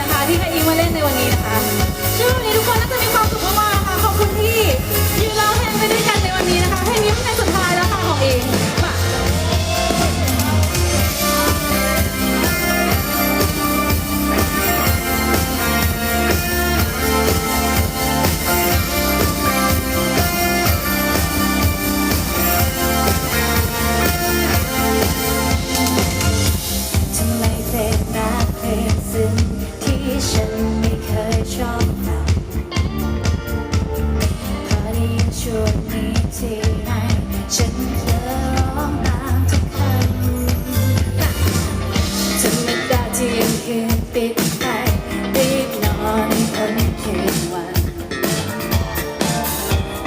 นะคะที่ให้อีงมาเล่นในวันนี้ ติดไปรีบนอนคนคืนวัน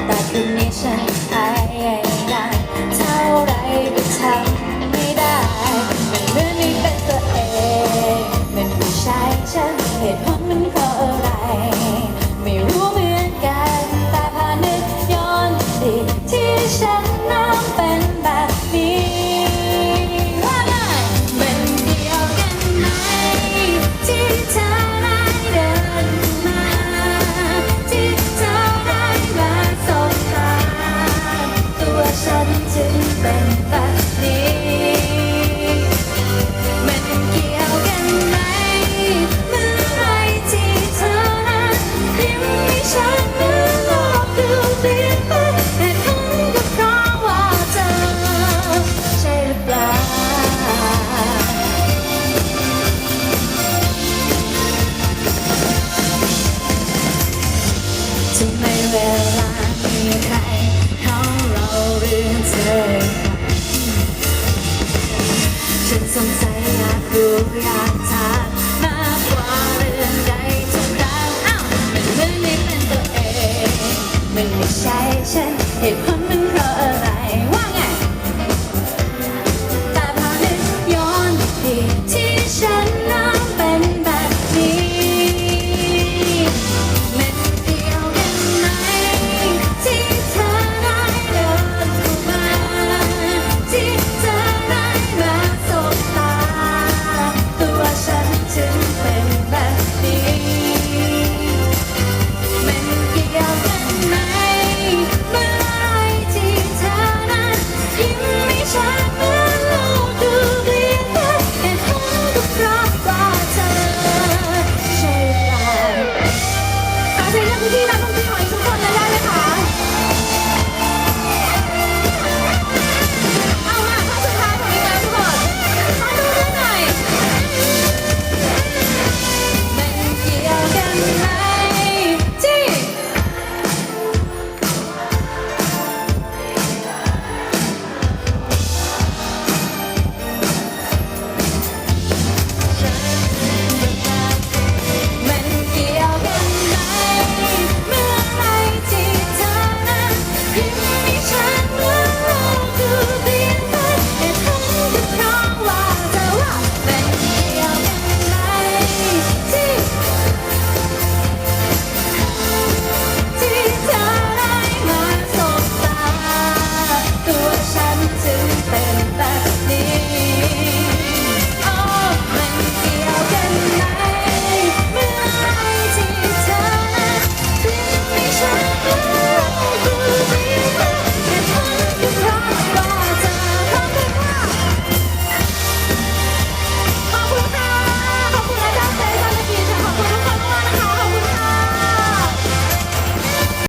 แต่คืนนี้ฉัน เหตุผล